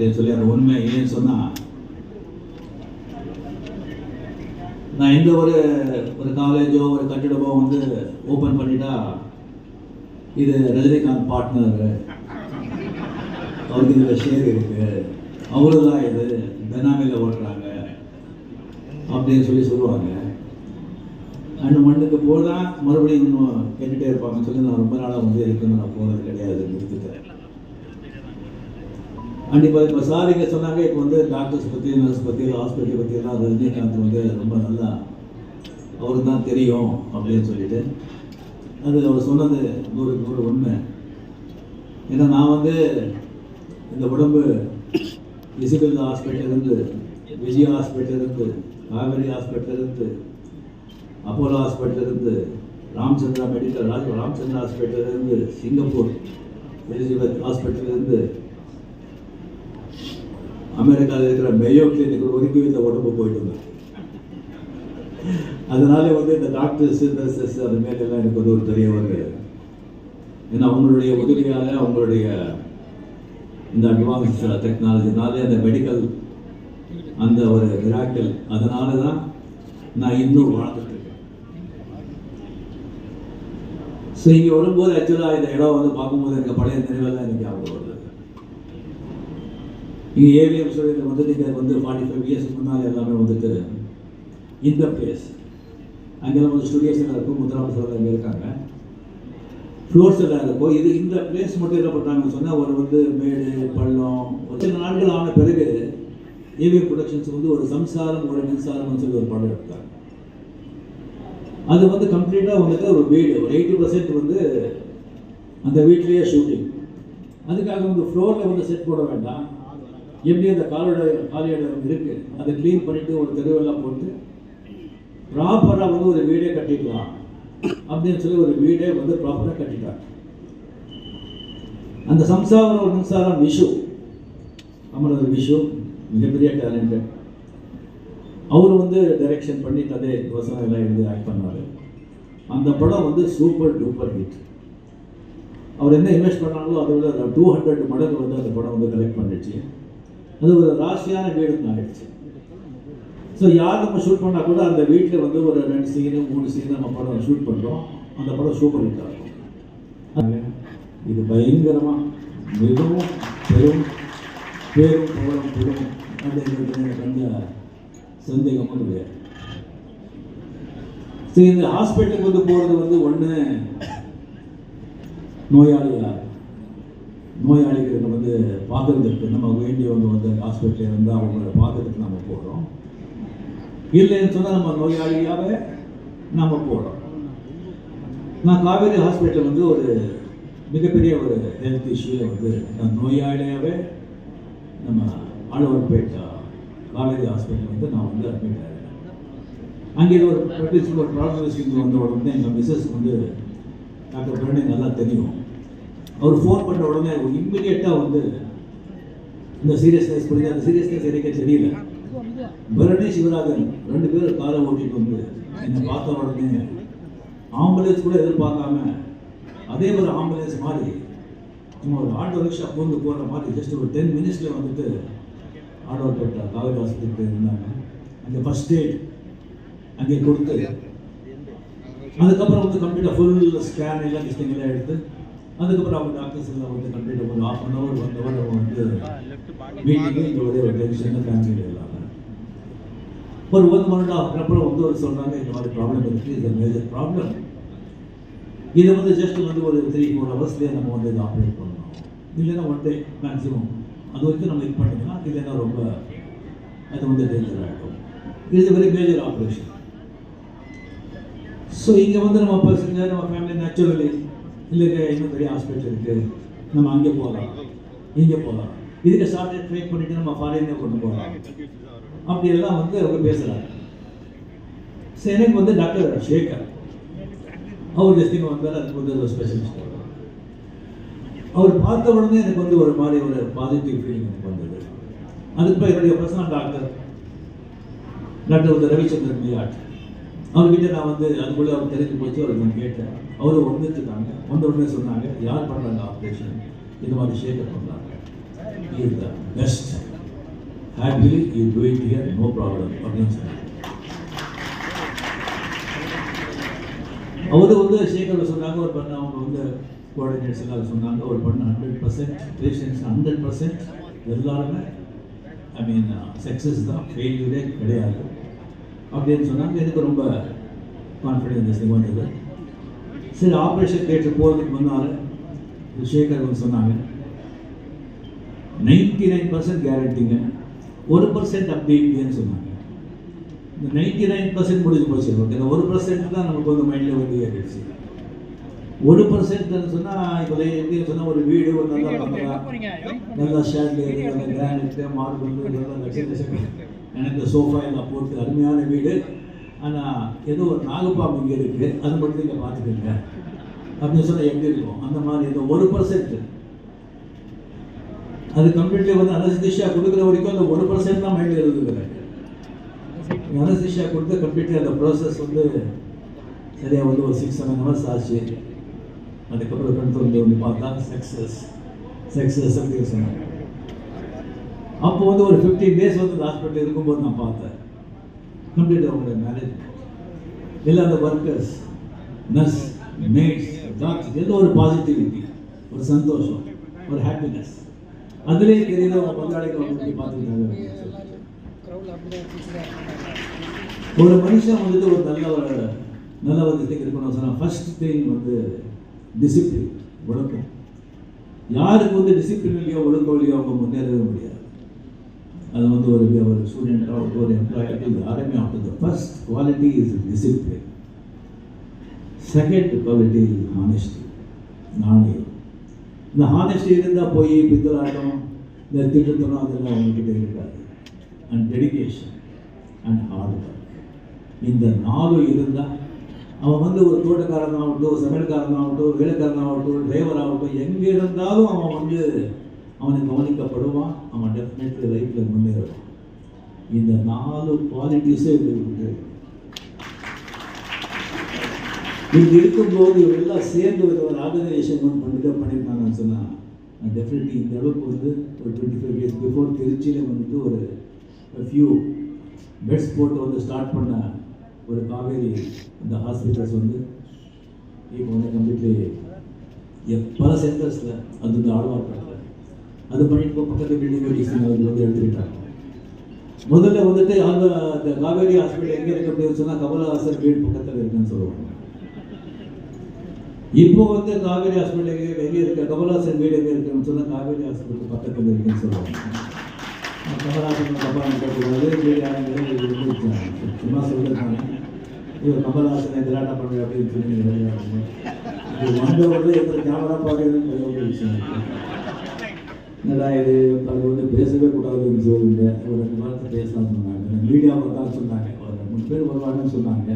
அப்படின்னு சொல்லி அந்த உண்மை ஏன்னு சொன்னா நான் எந்த ஒரு ஒரு காலேஜோ ஒரு கட்டிடமோ வந்து ஓப்பன் பண்ணிட்டா இது ரஜினிகாந்த் பார்ட்னர் அவருக்கு இதில் ஷேர் இருக்கு. அவ்வளோதான் இது பெனாமியில் ஓடுறாங்க அப்படின்னு சொல்லி சொல்லுவாங்க. ரெண்டு மண்ணுக்கு போதான் மறுபடியும் இன்னும் கேட்டுகிட்டே இருப்பாங்கன்னு சொல்லி நான் ரொம்ப நாளாக வந்து இருக்குன்னு நான் போனது கிடையாது நிறுத்திட்டேன். அண்ட் இப்போ இப்போ சார் இங்கே சொன்னாங்க இப்போ வந்து டாக்டர்ஸ் பற்றி நர்ஸ் பற்றி ஹாஸ்பிட்டல் பற்றியெல்லாம் ரஜினிகாந்த் வந்து ரொம்ப நல்லா அவருக்கு தான் தெரியும் அப்படின்னு சொல்லிட்டு. அது அவர் சொன்னது நூறு நூறு உண்மை. ஏன்னா நான் வந்து இந்த உடம்பு இசிபில் ஹாஸ்பிட்டல் இருந்து விஜய் ஹாஸ்பிட்டல் இருந்து காவேரி ஹாஸ்பிட்டல் இருந்து அப்போலோ ஹாஸ்பிட்டல் இருந்து ராமச்சந்திரா மெடிக்கல் ராஜ் ராமச்சந்திரா ஹாஸ்பிட்டல் இருந்து சிங்கப்பூர் எலிசபெத் ஹாஸ்பிட்டல் இருந்து அமெரிக்காவில் இருக்கிற மெயோ கிளினிக் ஒதுக்கி இந்த உடம்பு போயிட்டு அதனால வந்து இந்த டாக்டர்ஸ் நர்சஸ் அது மேலெல்லாம் எனக்கு வந்து ஒரு தெரிய வருது ஏன்னா அவங்களுடைய உதவியால் அவங்களுடைய இந்த அட்வான்ஸ் டெக்னாலஜினாலே அந்த மெடிக்கல் அந்த ஒரு மிராக்கல் அதனால தான் நான் இன்னும் வாழ்ந்துட்டு இருக்கேன். ஸோ இங்கே வரும்போது ஆக்சுவலாக இந்த இடம் வந்து பார்க்கும்போது எனக்கு பழைய நினைவெல்லாம் எனக்கு ஞாபகம் வருது. இங்கே ஏவிஎம் சர்வேல வந்து நீங்கள் வந்து ஃபார்ட்டி ஃபைவ் இயர்ஸ் முன்னால் எல்லாமே வந்துட்டு இந்த பிளேஸ் அங்கெல்லாம் வந்து ஸ்டுடியோஸ் எல்லாம் இருக்கும் முத்துராம அங்கே இருக்காங்க. ஃப்ளோர்ஸ் எல்லாம் இருக்கும். இது இந்த பிளேஸ் மட்டும் என்ன பண்ணுறாங்கன்னு சொன்னால் ஒரு வந்து மேடு பள்ளம் ஒரு சில நாட்கள் ஆன பிறகு ஏவிஎம் ப்ரொடக்ஷன்ஸ் வந்து ஒரு சம்சாரம் ஒரு மின்சாரம்னு சொல்லி ஒரு படம் எடுத்தாங்க. அது வந்து கம்ப்ளீட்டாக வந்துட்டு ஒரு வீடு ஒரு எயிட்டி பர்சன்ட் வந்து அந்த வீட்லேயே ஷூட்டிங் அதுக்காக வந்து ஃப்ளோரில் வந்து செட் போட வேண்டாம். எப்படி அந்த காலோட காலியிடம் இருக்கு அதை க்ளீன் பண்ணிட்டு ஒரு தெருவெல்லாம் போட்டு ப்ராப்பராக வந்து ஒரு வீடே கட்டிக்கலாம் அப்படின்னு சொல்லி ஒரு வீடே வந்து ப்ராப்பராக கட்டிட்டாங்க. அந்த சம்சாரம் ஒரு மின்சாரம் விஷு. அமரர் விஷு மிகப்பெரிய டேலண்ட் அவர் வந்து டைரக்ஷன் பண்ணி கதை விவசாயம் எல்லாம் எழுதி ஆக்ட் பண்ணார். அந்த படம் வந்து சூப்பர் டூப்பர் ஹிட் அவர் என்ன இன்வெஸ்ட் பண்ணாங்களோ அதை விட டூ ஹண்ட்ரட் மடங்கு வந்து அந்த படம் வந்து கலெக்ட் பண்ணிடுச்சு அது ஒரு ராசியான வீடுன்னு ஆயிடுச்சு. ஸோ யார் நம்ம ஷூட் பண்ணால் கூட அந்த வீட்டில் வந்து ஒரு ரெண்டு சீனு மூணு சீனு நம்ம படம் ஷூட் பண்ணுறோம் அந்த படம் சூப்பர் ஹிட் ஆகும். இது பயங்கரமாக மிகவும் பெரும் பேரும் புகழும் பெரும் அப்படிங்கிறது எனக்கு வந்து சந்தேகமும் கிடையாது சரி இந்த ஹாஸ்பிட்டலுக்கு வந்து போகிறது வந்து ஒன்று நோயாளியாக நோயாளிகளுக்கு வந்து பார்க்குறதுக்கு நம்ம வேண்டியவங்க வந்து ஹாஸ்பிட்டலில் இருந்து அவங்கள பார்க்கறதுக்கு நம்ம போகிறோம் இல்லைன்னு சொன்னால் நம்ம நோயாளியாகவே நம்ம போகிறோம் நான் காவேரி ஹாஸ்பிட்டலில் வந்து ஒரு மிகப்பெரிய ஒரு ஹெல்த் இஷ்யூவில் வந்து நான் நோயாளியாகவே நம்ம ஆழ்வார்பேட்டா காவேரி ஹாஸ்பிட்டல் வந்து நான் வந்து அட்மிட் ஆகிறேன் அங்கே ஒரு ப்ராக்டிஸ் ஒரு ப்ராக்டிஸ் வந்த உடனே எங்கள் மிஸ்ஸஸ் வந்து டாக்டர் பிரணி நல்லா தெரியும். அவர் ஃபோன் பண்ண உடனே இம்மிடியட்டாக வந்து இந்த சீரியஸ்னஸ் புரியுது? அந்த சீரியஸ்னஸ் எனக்கு தெரியல. பரணி சிவராஜன் ரெண்டு பேரும் காரை ஓட்டிட்டு வந்து என்னை பார்த்த உடனே ஆம்புலன்ஸ் கூட எதிர்பார்க்காம அதே ஒரு ஆம்புலன்ஸ் மாதிரி சும்மா ஒரு ஆட்டோ ரிக்ஷா பூந்து போகிற மாதிரி ஜஸ்ட் ஒரு டென் மினிட்ஸில் வந்துட்டு ஆட்டோ பேட்டா காவேரி ஹாஸ்பிட்டல் இருந்தாங்க. அங்கே ஃபஸ்ட் எய்ட் அங்கே கொடுத்து அதுக்கப்புறம் வந்து கம்ப்ளீட்டாக ஃபுல் ஸ்கேன் எல்லாம் டெஸ்டிங் எல்லாம் எடுத்து அதுக்கப்புறம் அவங்க டாக்டர்ஸ் எல்லாம் வந்து கண்டிப்பாக ஒரு half an hour one hour அவங்க வந்து மீட்டிங்கு எங்களுடைய ஒரு டென்ஷன் ஃபேமிலியில் இல்லாமல் ஒரு ஒன் மணி அப்புறம் வந்து ஒரு சொல்கிறாங்க இந்த மாதிரி ப்ராப்ளம் இருக்குது இது மேஜர் ப்ராப்ளம் இதை வந்து ஜஸ்ட் வந்து ஒரு த்ரீ ஃபோர் ஹவர்ஸ்லேயே நம்ம வந்து இதை ஆப்ரேட் பண்ணணும். இல்லைன்னா ஒன் டே மேக்ஸிமம் அது வரைக்கும் நம்ம இது பண்ணிக்கலாம் இல்லைன்னா ரொம்ப அது வந்து டேஞ்சர் ஆகிடும் இது வெரி மேஜர் ஆப்ரேஷன் ஸோ இங்கே வந்து நம்ம பசங்க நம்ம ஃபேமிலி நேச்சுரலி இல்லைங்க இன்னும் பெரிய ஹாஸ்பிட்டல் இருக்குது நம்ம அங்கே போகலாம் இங்கே போகலாம் இதுக்கு ஷார்ட் ட்ரேட் பண்ணிட்டு நம்ம ஃபாரினே கொண்டு போகலாம் அப்படி எல்லாம் வந்து அவங்க பேசுகிறாங்க சரி எனக்கு வந்து டாக்டர் ஷேகர் அவர் டெஸ்டிங் வந்தார் அதுக்கு வந்து ஒரு ஸ்பெஷலிஸ்ட் அவர் பார்த்த உடனே எனக்கு வந்து ஒரு மாதிரி ஒரு பாசிட்டிவ் ஃபீலிங் எனக்கு வந்தது. அதுக்கு என்னுடைய பர்சனல் டாக்டர் டாக்டர் வந்து ரவிச்சந்திரன் மியாட் அவர்கிட்ட நான் வந்து அதுக்குள்ளே அவர் தெரிஞ்சு போச்சு அவருக்கு நான் கேட்டேன். அவர் வந்துட்டுருக்காங்க. வந்த உடனே சொன்னாங்க யார் பண்ணுறாங்க ஆப்ரேஷன் இந்த மாதிரி ஷேக்கர் பண்ணுறாங்க is the best happily is doing here no problem அப்படின்னு சொன்னாங்க. அவர் வந்து சேகர் சொன்னாங்க ஒரு பண்ண அவங்க வந்து கோஆர்டினேட்ஸ் எல்லாம் சொன்னாங்க. ஒரு பண்ண hundred percent patients hundred percent எல்லாருமே ஐ மீன் சக்ஸஸ் தான். ஃபெயில்யூரே கிடையாது. அப்படின்னு சொன்னாங்க எனக்கு ரொம்ப கான்ஃபிடென்ஸ் வந்தது சரி ஆப்ரேஷன் தேட்டர் போகிறதுக்கு முன்னால் சேகர் வந்து சொன்னாங்க நைன்டி நைன் பர்சன்ட் கேரண்டிங்க ஒரு பர்சன்ட் அப்படி இப்படின்னு சொன்னாங்க. இந்த நைன்டி நைன் பர்சன்ட் முடிஞ்சு போச்சு ஓகே ஒரு பர்சன்ட் தான் நமக்கு வந்து மைண்டில் வந்து ஏறிடுச்சு. ஒரு பர்சன்ட்னு சொன்னால் இப்போ எப்படி சொன்னால் ஒரு வீடு ஒரு நல்ல பங்களா நல்லா ஷேண்ட் நல்ல கிரானைட்டு மார்பிள் இதெல்லாம் லட்சம் லட்சம் எனக்கு சோஃபா எல்லாம் போட்டு அருமையான வீடு. ஆனால் ஏதோ ஒரு நாகப்பாம்பு இங்கே இருக்குது அது மட்டும் நீங்கள் பார்த்துக்கோங்க. அப்படின்னு சொன்னால் எங்கே இருக்கும்? அந்த மாதிரி இந்த ஒரு பர்சன்ட் அது கம்ப்ளீட்லி வந்து அனஸ்திஷா கொடுக்குற வரைக்கும் அந்த ஒரு பர்சன்ட் தான் மைண்டில் இருந்துக்கிறேன் அனஸ்திஷா கொடுத்து கம்ப்ளீட்லி அந்த ப்ராசஸ் வந்து சரியாக வந்து ஒரு சிக்ஸ் செவன் ஹவர்ஸ் ஆச்சு. அதுக்கப்புறம் கண்ட்ரோல் வந்து பார்த்தா சக்ஸஸ் சக்ஸஸ் அப்படின்னு சொன்னாங்க. அப்போ வந்து ஒரு ஃபிஃப்டீன் டேஸ் வந்து ஹாஸ்பிட்டல் இருக்கும்போது நான் பார்த்தேன். கம்ப்ளீட் அவங்களுடைய மேனேஜ்மெண்ட் இல்லை அந்த ஒர்க்கர்ஸ் நர்ஸ் மேட்ஸ் டாக்டர்ஸ் ஏதோ ஒரு பாசிட்டிவிட்டி ஒரு சந்தோஷம் ஒரு ஹாப்பினஸ் அதுலேயே தெரியுது அவங்க பங்காளிகள் வந்து பார்த்துக்கிட்டாங்க ஒரு மனுஷன் வந்துட்டு ஒரு நல்ல ஒரு நல்ல ஒரு இதுக்கு இருக்கணும் சொன்னால் ஃபர்ஸ்ட் திங் வந்து டிசிப்ளின் ஒழுக்கம். யாருக்கு வந்து டிசிப்ளின் இல்லையோ ஒழுக்கம் இல்லையோ அவங்க முன்னேறவே முடியாது. அது வந்து ஒரு ஒரு ஸ்டூடெண்ட் ஒரு எம்ப்ளாயி யாருமே ஆகட்டும் first quality is discipline second quality is honesty நாணயம் இந்த ஹானெஸ்டி இருந்தால் போய் பித்தலாட்டம் இந்த திட்டத்தனம் அதெல்லாம் அவங்கக்கிட்ட இருக்காது. And dedication and hard work இந்த நாலும் இருந்தால் அவன் வந்து ஒரு தோட்டக்காரன் ஆகட்டும் சமையல்காரன் ஆகட்டும் வேலைக்காரன் ஆகட்டும் டிரைவர் ஆகட்டும் எங்கே இருந்தாலும் அவன் வந்து அவனை கவனிக்கப்படுவான் அவன் டெஃபினெட்லி லைஃப்பில் முன்னேறுவான். இந்த நாலு குவாலிட்டிஸே இருக்கு இது இருக்கும்போது இவரெல்லாம் சேர்ந்து ஒரு ஒரு ஆர்கனைசேஷன் வந்து பண்ணிட்டு பண்ணியிருந்தாங்கன்னு சொன்னால் டெஃபினெட்லி இந்த அளவுக்கு வந்து ஒரு டுவெண்ட்டி ஃபைவ் இயர்ஸ் பிஃபோர் திருச்சியில் வந்துட்டு ஒரு ஃபியூ பெட்ஸ் போட்டு வந்து ஸ்டார்ட் பண்ண ஒரு காவேரி இந்த ஹாஸ்பிட்டல்ஸ் வந்து இப்போ வந்து கம்ப்ளீட்லி பல சென்டர்ஸில் அது வந்து ஆழ்வார்பேட்டில் அது பண்ணிட்டு இப்போ பக்கத்து பில்டிங் மெடிசன் அதில் வந்து எடுத்துக்கிட்டாங்க. முதல்ல வந்துட்டு அந்த இந்த காவேரி ஹாஸ்பிட்டல் எங்கே இருக்கு அப்படின்னு சொன்னால் கமலஹாசன் வீடு பக்கத்தில் இருக்குன்னு சொல்லுவாங்க. இப்போ வந்து காவேரி ஹாஸ்பிட்டல் எங்கே எங்கே இருக்கு? கமலஹாசன் வீடு எங்கே இருக்குன்னு சொன்னால் காவேரி ஹாஸ்பிட்டல் பக்கத்தில் இருக்குன்னு சொல்லுவாங்க. கமலஹாசன் தப்பா நினைக்கக்கூடாது வீடு யாரும் சும்மா சொல்லிருக்காங்க. இவர் கமலஹாசனை திராட்டம் பண்ணுங்க அப்படின்னு சொல்லி விளையாடுங்க வந்தவர்கள் கேமரா ஒரு விஷயம். என்னடா இது? அது வந்து பேசவே கூடாதுன்னு சொல்லுங்க ஒரு ரெண்டு வாரத்தை பேசலாம் சொன்னாங்க. மீடியாவில் தான் சொன்னாங்க. ஒரு மூணு பேர் வருவாங்கன்னு சொன்னாங்க.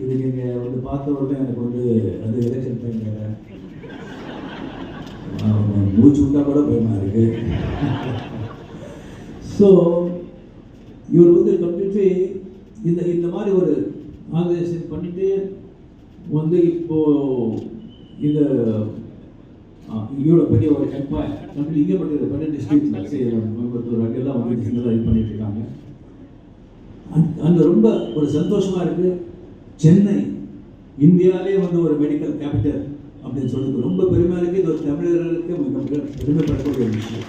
இது நீங்கள் வந்து பார்த்த உடனே எனக்கு வந்து அது எலெக்ஷன் டைம் மூச்சு விட்டா கூட பயமா இருக்கு. ஸோ இவர் வந்து கம்ப்ளீட்லி இந்த இந்த மாதிரி ஒரு ஆர்கனைசேஷன் பண்ணிட்டு வந்து இப்போ இதை இவ்வளோ பெரிய ஒரு எம்பாயர் கம்பெனி இங்கே மட்டும் பெரிய டிஸ்ட்ரிக்ட் கோயம்புத்தூர் அங்கெல்லாம் வந்து சின்னதாக இது பண்ணிட்டு இருக்காங்க. அந் அந்த ரொம்ப ஒரு சந்தோஷமாக இருக்குது சென்னை இந்தியாவிலே வந்து ஒரு மெடிக்கல் கேபிட்டல் அப்படின்னு சொல்றது ரொம்ப பெருமையாக இருக்குது இது ஒரு தமிழர்களுக்கு மிக மிக பெருமைப்படக்கூடிய ஒரு விஷயம்.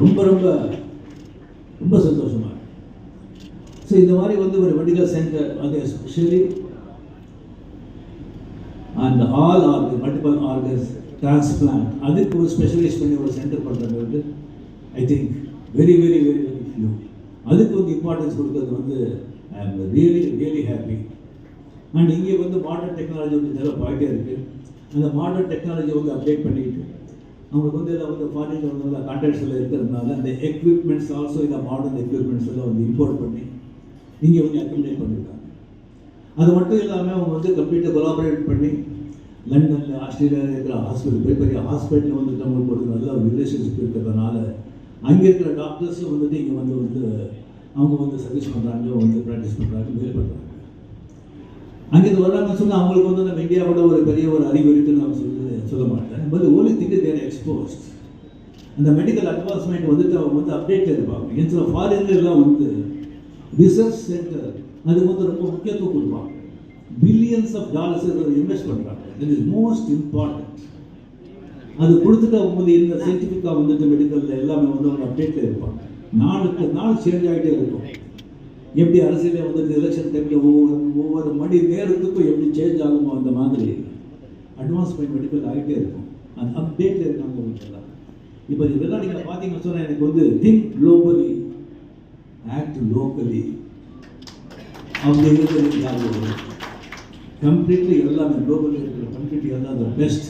ரொம்ப ரொம்ப ரொம்ப சந்தோஷமாக இருக்குது ஸோ இந்த மாதிரி வந்து ஒரு மெடிக்கல் சென்டர் அது எஸ்பெஷலி அந்த all organ multiple organs transplant அதுக்கு ஒரு ஸ்பெஷலைஸ் பண்ணி ஒரு சென்டர் பண்ணுறது வந்து I think very very very very few அதுக்கு வந்து இம்பார்ட்டன்ஸ் கொடுக்கறது வந்து ஐ am really really happy and இங்கே வந்து மாடர்ன் டெக்னாலஜி வந்து டெவலப் ஆகிட்டே இருக்குது அந்த மாடர்ன் டெக்னாலஜி வந்து அப்டேட் பண்ணிக்கிட்டு அவங்களுக்கு வந்து இதில் வந்து ஃபாரின்ல வந்து கான்டாக்ட்ஸில் இருக்கிறதுனால அந்த எக்யூப்மெண்ட்ஸ் ஆல்சோ இந்த மாடர்ன் எக்யூப்மெண்ட்ஸ் எல்லாம் வந்து இம்போர்ட் பண்ணி இங்கே வந்து அக்கமடேட் பண்ணியிருக்காங்க அது மட்டும் இல்லாமல் அவங்க வந்து கம்ப்ளீட்டாக கொலாபரேட் பண்ணி லண்டனில் ஆஸ்திரேலியாவில் இருக்கிற ஹாஸ்பிட்டல் பெரிய பெரிய ஹாஸ்பிட்டலில் வந்துட்டு அவங்களுக்கு ஒரு நல்ல ஒரு ரிலேஷன்ஷிப் இருக்கிறதுனால அங்கே இருக்கிற டாக்டர்ஸும் வந்துட்டு இங்கே வந்து வந்து அவங்க வந்து சர்வீஸ் பண்ணுறாங்க வந்து ப்ராக்டிஸ் பண்ணுறாங்க மேல் பண்ணுறாங்க அங்கேருந்து வர்றாங்கன்னு சொன்னால் அவங்களுக்கு வந்து நம்ம இந்தியாவோட ஒரு பெரிய ஒரு அறிவு இருக்குன்னு நான் சொல்லி சொல்ல மாட்டேன். But only think they're exposed அந்த மெடிக்கல் அட்வான்ஸ்மெண்ட் வந்துட்டு அவங்க வந்து அப்டேட் இருப்பாங்க. என் சில ஃபாரின்லாம் வந்து ரிசர்ச் சென்டர் அதுக்கு வந்து ரொம்ப முக்கியத்துவம் கொடுப்பாங்க. பில்லியன்ஸ் ஆஃப் டாலர்ஸ் இன்வெஸ்ட் பண்ணுறாங்க இட் இஸ் மோஸ்ட் இம்பார்ட்டன்ட் அது கொடுத்துட்டு அவங்க வந்து இந்த சயின்டிஃபிக்காக வந்துட்டு மெடிக்கலில் எல்லாமே வந்து அவங்க அப்டேட்டில் இருப்பாங்க. நாளுக்கு நாள் சேஞ்ச் ஆகிட்டே இருக்கும். எப்படி அரசியலில் வந்துட்டு எலெக்ஷன் டைமில் ஒவ்வொரு ஒவ்வொரு மணி நேரத்துக்கும் எப்படி சேஞ்ச் ஆகுமோ அந்த மாதிரி அட்வான்ஸ்மெண்ட் மெடிக்கல் ஆகிட்டே இருக்கும். அந்த அப்டேட்டில் இருக்காங்க உங்களுக்கெல்லாம் இப்போ இதெல்லாம் நீங்கள் பார்த்தீங்கன்னு சொன்னால் எனக்கு வந்து திங்க் குளோபலி ஆக்ட் லோக்கலி அவங்க ஞாபகம் கம்ப்ளீட்லி எல்லாமே லோக்கலில் இருக்கிற கம்ப்ளீட்லி எல்லாம் த பெஸ்ட்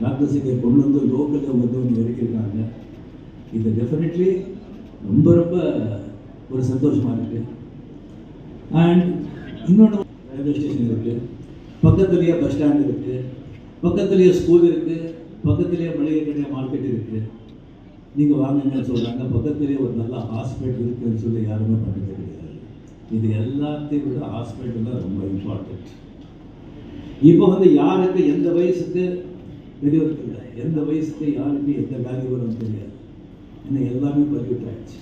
டாக்டர்ஸ் கொண்டு வந்து லோக்கலில் வந்து வந்து இறக்கியிருக்காங்க இது டெஃபினெட்லி ரொம்ப ரொம்ப ஒரு சந்தோஷமாக இருக்குது அண்ட் இன்னொன்று ரயில்வே ஸ்டேஷன் இருக்குது பக்கத்துலேயே பஸ் ஸ்டாண்ட் இருக்குது பக்கத்துலேயே ஸ்கூல் இருக்குது பக்கத்துலேயே மளிகை கடை மார்க்கெட் இருக்குது நீங்கள் வாங்குங்கன்னு சொல்கிறாங்க பக்கத்துலேயே ஒரு நல்ல ஹாஸ்பிட்டல் இருக்குதுன்னு சொல்லி யாருமே பண்ணது கிடையாது இது எல்லாத்தையும் விட ஹாஸ்பிட்டல் தான் ரொம்ப இம்பார்ட்டண்ட் இப்போ வந்து யாருக்கு எந்த வயசுக்கு பெரியவருக்கு இல்லை எந்த வயசுக்கு யாருக்கு எந்த வேல்யூ வரும் தெரியாது. என்ன எல்லாமே பல்யூட் ஆயிடுச்சு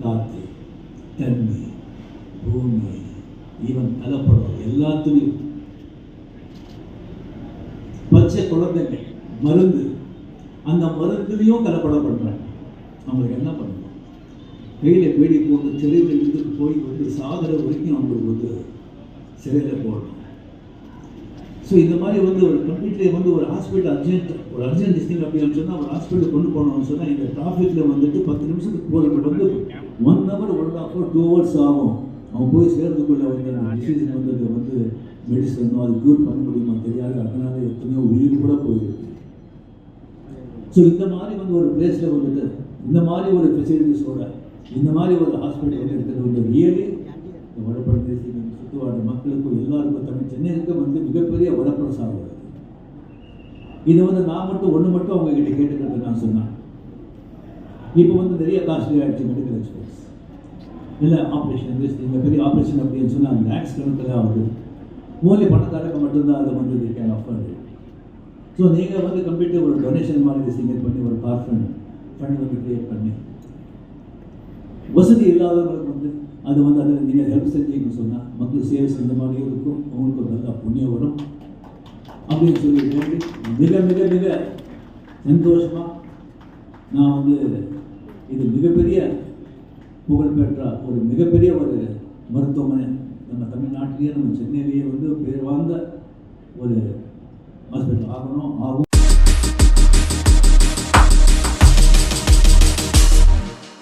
காற்று தண்ணி பூமி ஈவன் கலப்படம் எல்லாத்துலேயும். பச்சை குழந்தைங்க மருந்து. அந்த மருந்துலேயும் கலப்படம் பண்ணுறாங்க அவங்களுக்கு என்ன பண்ணணும்? கையில் பேடி போட்டு சிறையில் இருந்து போய் வந்து சாகிற வரைக்கும் அவங்களுக்கு வந்து சிறையில் போடணும். ஸோ இந்த மாதிரி வந்து ஒரு கம்ப்ளீட்லி வந்து ஒரு ஹாஸ்பிட்டல் அர்ஜென்ட் ஒரு அர்ஜென்ட் டிஸ்டிங் அப்படின்னு சொன்னால் ஒரு ஹாஸ்பிட்டல் கொண்டு போகணும்னு சொன்னால் இந்த டிராஃபிக்கில் வந்துட்டு பத்து நிமிஷத்துக்கு போகிறது வந்து one hour one half hour two hours ஆகும். அவன் போய் சேர்றதுக்குள்ள வந்து அந்த டிசீஸ் வந்து அதை வந்து மெடிசனோ அது க்யூர் பண்ண முடியுமா தெரியாது. அதனால எத்தனையோ உயிர் கூட போயிருக்கு. ஸோ இந்த மாதிரி வந்து ஒரு பிளேஸில் வந்துட்டு இந்த மாதிரி ஒரு ஃபெசிலிட்டிஸோட இந்த மாதிரி ஒரு ஹாஸ்பிட்டல் வந்து இருக்கிறது வந்து ரியலி இந்த வடப்பிரதேசி மக்களுக்கும் எல்லாருக்கும் தமிழ் சென்னைக்கு வந்து மிகப்பெரிய வரப்பிரசாதம் அது. இதை வந்து நான் மட்டும் ஒன்று மட்டும் அவங்க கிட்ட கேட்டுக்கிறது நான் சொன்னேன். இப்போ வந்து நிறைய காஸ்ட்லி ஆகிடுச்சு மெடிக்கல் எக்ஸ்பென்ஸ் இல்லை ஆப்ரேஷன் இந்த பெரிய ஆப்ரேஷன் அப்படின்னு சொன்னால் லேக்ஸ் கணக்கில் ஆகுது. மூலி பணக்காரங்க மட்டும்தான் அதை வந்து கேன் அஃபர்டு ஸோ நீங்கள் வந்து கம்ப்ளீட்டாக ஒரு டொனேஷன் மாதிரி சிங்கர் பண்ணி ஒரு கார் ஃபண்ட் ஃபண்ட் வந்து கிரியேட் பண்ணி. வசதி இல்லாதவங்களுக்கு அது வந்து அதில் நீங்கள் ஹெல்ப் செஞ்சீங்கன்னு சொன்னால் மக்கள் சேவை செஞ்ச மாதிரியும் இருக்கும். அவங்களுக்கு ஒரு நல்ல புண்ணியம் வரும். அப்படின்னு சொல்லி மிக மிக மிக சந்தோஷமாக நான் வந்து இது மிகப்பெரிய புகழ்பெற்ற ஒரு மிகப்பெரிய ஒரு மருத்துவமனை நம்ம தமிழ்நாட்டிலேயே நம்ம சென்னையிலேயே வந்து பேர் வாழ்ந்த ஒரு ஹாஸ்பிட்டல் ஆகணும் ஆகும்.